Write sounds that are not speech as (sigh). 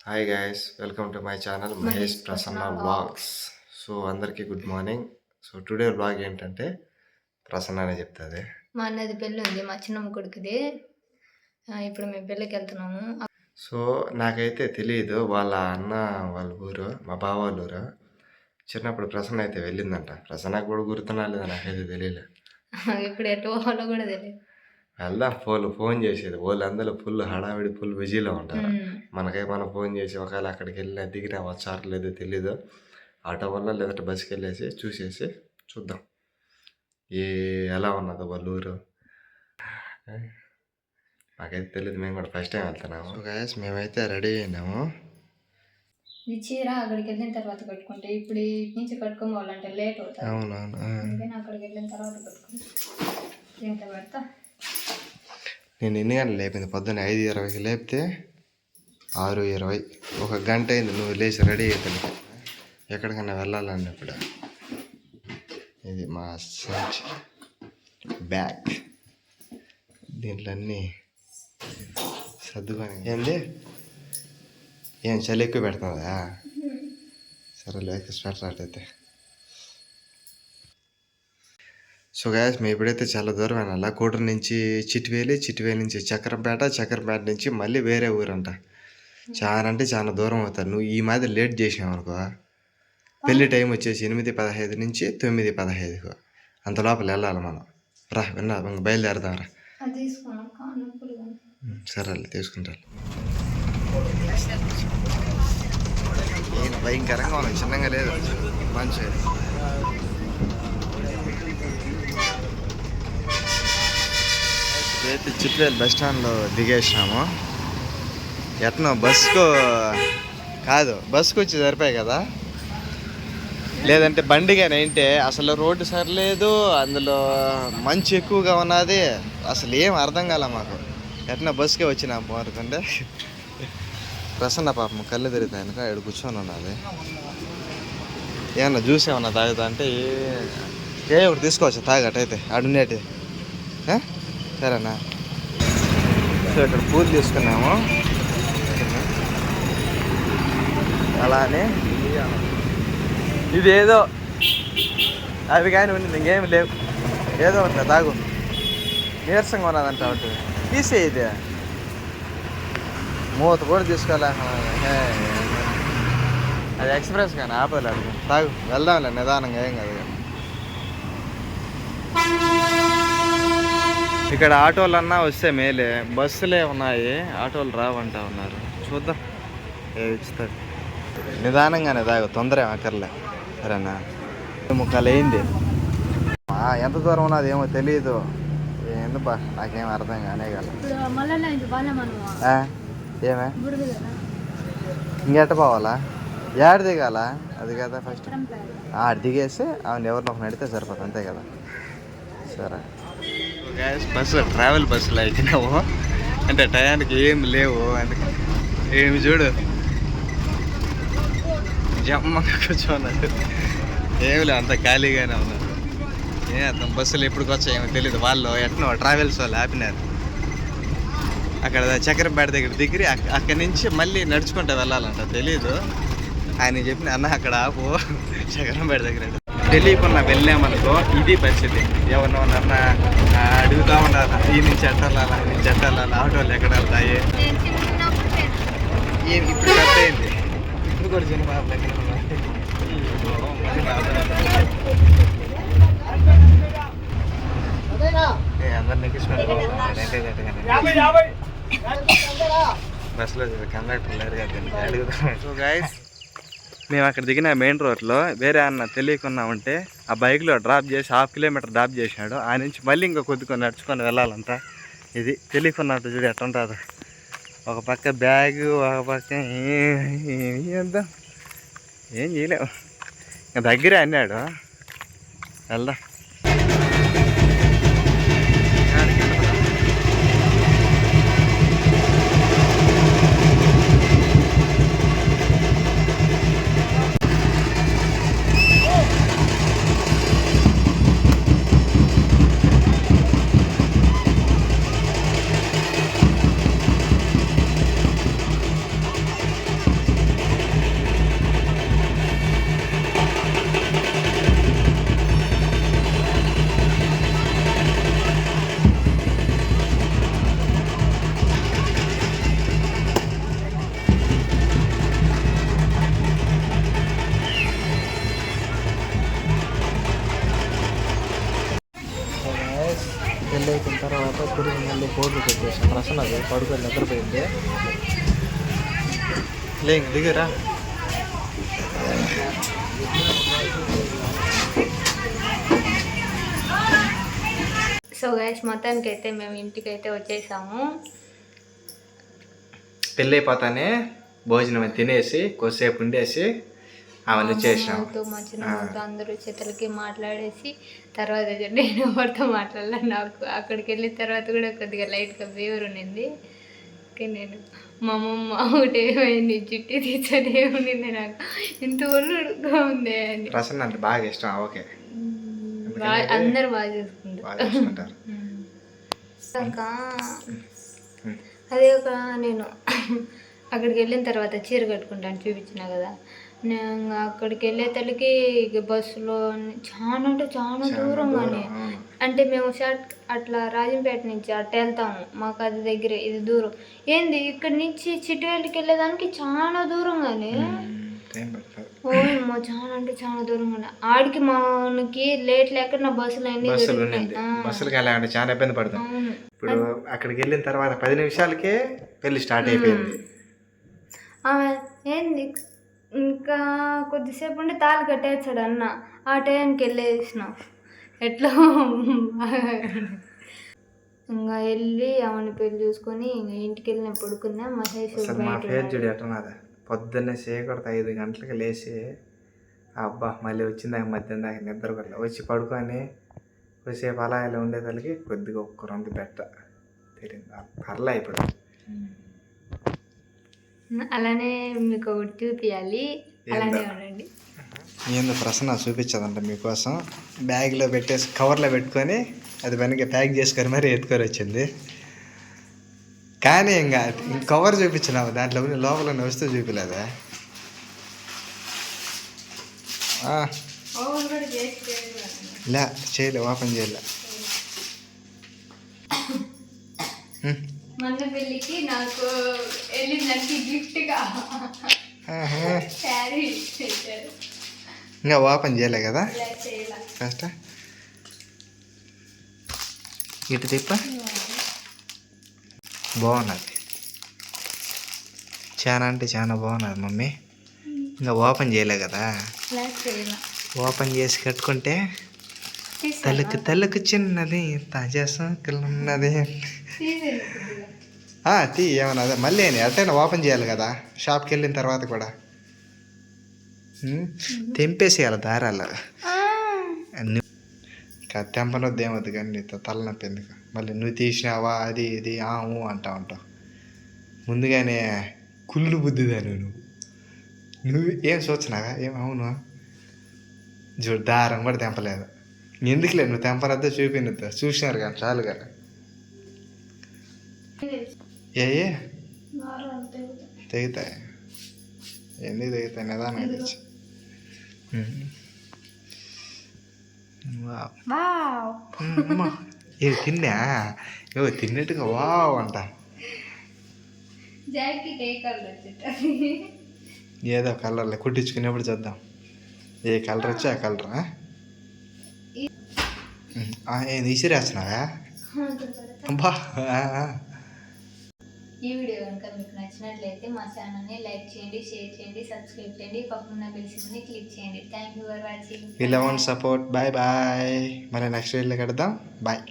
Hi guys welcome to my channel Mahesh Prasanna vlogs so అందరికీ good morning so today vlog ఏంటంటే ప్రసన్న అనే చెప్తుంది. మా అన్నది పెళ్ళి ఉంది మా చిన్నమ్మ కొడుకుది. ఇప్పుడు మేము పెళ్ళికి వెళ్తున్నాము. సో నాకైతే తెలియదు వాళ్ళ అన్న వాళ్ళ ఊరు మా బావ వాళ్ళ ఊరు. చిన్నప్పుడు ప్రసన్న అయితే వెళ్ళిందంట. ప్రసన్నకు కూడా గుర్తున్నా లేదా? నాకైతే తెలియలే (laughs) ఇప్పుడు ఎటు పోవాలో కూడా తెలియదు వెళ్దాం ఫోన్ ఫోన్ చేసేది. వాళ్ళు అందరూ ఫుల్ హడావిడి ఫుల్ బిజీలో ఉంటారు. మనకై మనం ఫోన్ చేసి ఒకవేళ అక్కడికి వెళ్ళినా దిగినా వచ్చారు లేదో తెలీదు ఆటో వల్ల లేదంటే బస్కి వెళ్ళేసి చూసేసి చూద్దాం. ఏ ఎలా ఉన్నదో వాళ్ళ ఊరు. నాకైతే తెలియదు మేము కూడా ఫస్ట్ టైం వెళ్తున్నాము. గైస్ మేమైతే రెడీ అయినాము. ఈ చీర అక్కడికి వెళ్ళిన తర్వాత కట్టుకుంటే ఇప్పుడు ఇటు నుంచి కట్టుకొని పోవాలంటే లేట్ అవుతుంది. అవునవును అక్కడికి వెళ్ళిన తర్వాత కట్టుకుంటా. ఇంత పెడతా? నేను ఎన్ని గంటలు లేపింది? పొద్దున్న ఐదు ఇరవైకి లేపితే ఆరు ఇరవై. ఒక గంట అయింది నువ్వు లేచి రెడీ అయిపోయింది ఎక్కడికైనా వెళ్ళాలన్నప్పుడు. ఇది మా సంచి బ్యాగ్. దీంట్లో అన్నీ సర్దుకొని ఏంది? ఏం చలి ఎక్కువ పెడుతుందా? సరే లేక స్వెటర్ అట్టయితే సో గ్యాస్ మేము ఇప్పుడైతే చాలా దూరం అయినా కోటూరు నుంచి చిట్వేలి చిట్వేలి నుంచి చక్రపేట చక్రపేట నుంచి మళ్ళీ వేరే ఊరంట. చాలా అంటే చాలా దూరం అవుతారు. నువ్వు ఈ మాదిరి లేట్ చేసావు అనుకో. పెళ్ళి టైం వచ్చేసి ఎనిమిది పదహైదు నుంచి తొమ్మిది పదహైదుకు. అంత లోపల వెళ్ళాలి మనం. రా విన్నా ఇంక బయలుదేరదాం రా. సరేలే తీసుకుంటారు భయంకరంగా ఉన్నాయి చిన్నగా లేదు. మంచి ఇప్పుడైతే చిట్వేల్ బస్ స్టాండ్లో దిగేసినాము ఎట్నో బస్కు కాదు బస్కు వచ్చి సరిపోయి కదా? లేదంటే బండిగానే అయితే అసలు రోడ్డు సరిలేదు అందులో మంచు ఎక్కువగా ఉన్నది అసలు ఏం అర్థం కాల మాకు. ఎట్లా బస్కే వచ్చినాం పోరుకుంటే. ప్రసన్న పాపం కళ్ళు తిరుగుతాయి కనుక ఇక్కడ కూర్చొని ఉన్నది ఏమన్నా జ్యూస్ ఏమన్నా తాగుతా అంటే ఏ- ఒకటి తీసుకోవచ్చు తాగటైతే అడునేటి సరేనా సో ఇక్కడ పూజ తీసుకున్నాము అలానే ఇది ఏదో అవి కానీ ఉంది ఇంకేం లేవు. ఏదో ఒకటి తాగు. నీరసంగా ఉన్నదంట ఒకటి. తీసే ఇది మూత కూడా తీసుకోలే అది ఎక్స్ప్రెస్ కానీ ఆపదలేదు తాగు. వెళ్దాంలే నిదానంగా ఏం కాదు ఇక్కడ ఆటోలు అన్నా వస్తే మేలే. బస్సులే ఉన్నాయి. ఆటోలు రావంటా ఉన్నారు. చూద్దాం. ఏ ఇస్తారు నిదానంగానే తాగు. తొందర అక్కర్లే సరేనా? ముక్కలు అయింది ఎంత దూరం ఉన్నది ఏమో తెలియదు ఏంది బా నాకేం అర్థం కానే కాదు ఏమే? ఇంకెట్ట పోవాలా? ఏడ దిగాల? అది కదా ఫస్ట్ ఆడ దిగేసి అవును ఎవరినో ఒకరిని అడిగితే సరిపోతుంది అంతే కదా? సరే. బస్సు ట్రావెల్ బస్సులో ఎక్కినావు అంటే టయానికి ఏం లేవు అందుకని ఏమి చూడు. జమ్మగా కూర్చోన్నాడు. ఏమి లేవు అంత ఖాళీగానే ఉన్నారు ఏ అర్థం బస్సులు ఎప్పటికి వచ్చాయేమో తెలియదు వాళ్ళు ఎట్నో ట్రావెల్స్ వాళ్ళు ఆపినారు. అక్కడ చక్రపేట దగ్గర దిగిరి అక్కడి నుంచి మళ్ళీ నడుచుకుంటూ వెళ్ళాలంట తెలీదు. ఆయన చెప్పిన అన్న అక్కడ ఆపు. చక్రంపేట దగ్గర తెలియకుండా వెళ్ళామనుకో ఇది పరిస్థితి. ఎవరినన్నా అడుగుతా ఉండాలి ఈ నుంచి ఎట్టాలా ఈ నుంచి ఎట్టాలా ఆటోలు ఎక్కడ వెళ్తాయి? ఇప్పుడు కట్ అయింది ఇప్పుడు కూడా చిన్న బస్సులో కండక్టర్ లేరు కదా అడుగుతాం సో గైస్ మేము అక్కడ దిగిన మెయిన్ రోడ్లో వేరే అన్న తెలియకుండా ఉంటే ఆ బైక్లో డ్రాప్ చేసి హాఫ్ కిలోమీటర్ డ్రాప్ చేసినాడు ఆ నుంచి మళ్ళీ ఇంకా కొద్దిగా నడుచుకొని వెళ్ళాలంట. ఇది తెలియకున్నట్టు చూడు ఎట్లా ఒక పక్క బ్యాగ్ ఒక పక్క ఏం చేద్దాం ఏం చేయలేము ఇంకా దగ్గరే అన్నాడు. వెళ్దాం. లేచిన తర్వాత తిరిగి మళ్ళీ బోర్డులు పెట్టేసాం రసన అది పడుకొని నిద్రపోయింది. లేక దిగరా. సో గైస్ మొత్తానికి అయితే మేము ఇంటికి అయితే వచ్చేసాము. పెళ్ళైపోతానే భోజనం తినేసి కొద్దిసేపు ఉండేసి అవన్నీ చేసినాం అందరూ చేతులకి మాట్లాడేసి తర్వాత నేను ఎవరితో మాట్లాడలే నాకు అక్కడికి వెళ్ళిన తర్వాత కూడా కొద్దిగా లైట్గా ఫీవర్ ఉండింది. ఓకే నేను మా అమ్మమ్మ ఒకటి ఏమైంది జుట్టు తీసేది ఏముంది నాకు ఇంత ఒళ్ళుగా ఉంది అని. ప్రసన్న అంటే బాగా ఇష్టం ఓకే. అందరు బాగా చూసుకుంటారు. అదే ఒక నేను అక్కడికి వెళ్ళిన తర్వాత చీర కట్టుకుంటాను చూపించిన కదా. నేను అక్కడికి వెళ్ళే తల్లికి ఇక బస్సులో చాలా అంటే చాలా దూరంగానే. అవును. అంటే మేము షర్ట్ అట్లా రాజంపేట నుంచి అట్ట వెళ్తాము. మాకు అది దగ్గరే ఇది దూరం. ఏంది ఇక్కడి నుంచి చిట్టువేలికి వెళ్ళేదానికి చాలా టైం పడుతుంది ఓమో చాలా అంటే చాలా దూరంగానే. ఆడికి మనకి లేట్ లేక నా బస్సులు అన్నీ బస్సులకి వెళ్ళాలంటే చాలా ఇబ్బంది పడతాం. ఇప్పుడు అక్కడికి వెళ్ళిన తర్వాత పది నిమిషాలకే పెళ్ళి స్టార్ట్ అయిపోయింది. ఏంది? ఇంకా కొద్దిసేపు ఉండి తాళి కట్టేస్తాడు అన్న. ఆ టైంకి వెళ్ళేసినాం. ఎట్లా? ఇంకా వెళ్ళి ఆమెను పెళ్ళి చూసుకొని ఇంకా ఇంటికి వెళ్ళిన పడుకున్నా మహేష్ మా ఫేస్ చూడు పొద్దున్నే సేకూడదు ఐదు గంటలకి లేచి అబ్బా మళ్ళీ వచ్చింది దాకా మధ్యాహ్నం దాకా నిద్ర కూడా వచ్చి పడుకొని కొద్దిసేపు అలా ఇలా ఉండేదానికి కొద్దిగా ఒక్క రెండు బెట్ట తిరిగింది పర్లే ఇప్పుడు. అలానే మీకు ఒకటి చూపించాలి అలానే ఉండండి. ఏందో ప్రశ్న చూపించదంట మీకోసం. బ్యాగ్లో పెట్టేసి కవర్లో పెట్టుకొని అది వెనక ప్యాక్ చేసుకొని మరి ఎత్తుకొని వచ్చింది. కానీ ఇంకా కవర్ చూపించినావు దాంట్లో ఉన్న లోపల ఉన్న వస్తువు చూపించలేదా లే చేయలే ఓపెన్ చేయలే. మొన్న పెళ్ళికి నాకు వెళ్ళిందంటే గిఫ్ట్గా. ఆహా. శారీ ఇచ్చారు ఇంకా ఓపెన్ చేయలే కదా? ఫస్ట్? ఇటు తిప్ప. బాగున్నది. చాలా అంటే చాలా బాగున్నది మమ్మీ. ఇంకా ఓపెన్ చేయలే కదా? ఓపెన్ చేసి కట్టుకుంటే తలకు తలకు చిన్నది తాజాసం ఉన్నది ఆ, తీ ఏమన్నా అదే మళ్ళీ ఏంది అట్టైనా ఓపెన్ చేయాలి కదా షాప్కి వెళ్ళిన తర్వాత కూడా. తెంపేసేయాలి దారాలు. ఇంకా తెంపనొద్దు ఏమొద్దు కానీ నీతో తలనొప్పి ఎందుకు? మళ్ళీ నువ్వు తీసినావా అది ఇది ఆ ఊ అంటా ఉంటావు. ముందుగానే కుళ్ళు బుద్ధిదాను నువ్వు. నువ్వు ఏం సూచనగా? ఏం అవును? చూడు దారం కూడా తెంపలేదు. ఎందుకులే నువ్వు తెంపనద్దో చూపినద్దు. చూసినారు కానీ చాలు కదా ఏ ఏ? తెగుతాయి. ఎందుకు తెగుతాయి? నిదానం తెచ్చి ఇది తిన్నా ఏవో తిన్నట్టుగా వావ్ అంట. జాకెట్ ఏ కలర్ ఏదో కలర్లే కుట్టించుకునేప్పుడు చూద్దాం. ఏ కలర్ వచ్చి ఆ కలర్? ఏది ఇసిరేస్తున్నావా ఆ. ఈ వీడియో కనుక మీకు నచ్చినట్లయితే మా ఛానల్ని లైక్ చేయండి షేర్ చేయండి సబ్స్క్రైబ్ చేయండి పక్కన బెల్సిని క్లిక్ చేయండి. థ్యాంక్ యూ ఫర్ వాచింగ్ వీళ్ళ సపోర్ట్ బాయ్ బాయ్ మళ్ళీ నెక్స్ట్ వీడియోలో కడదాం బాయ్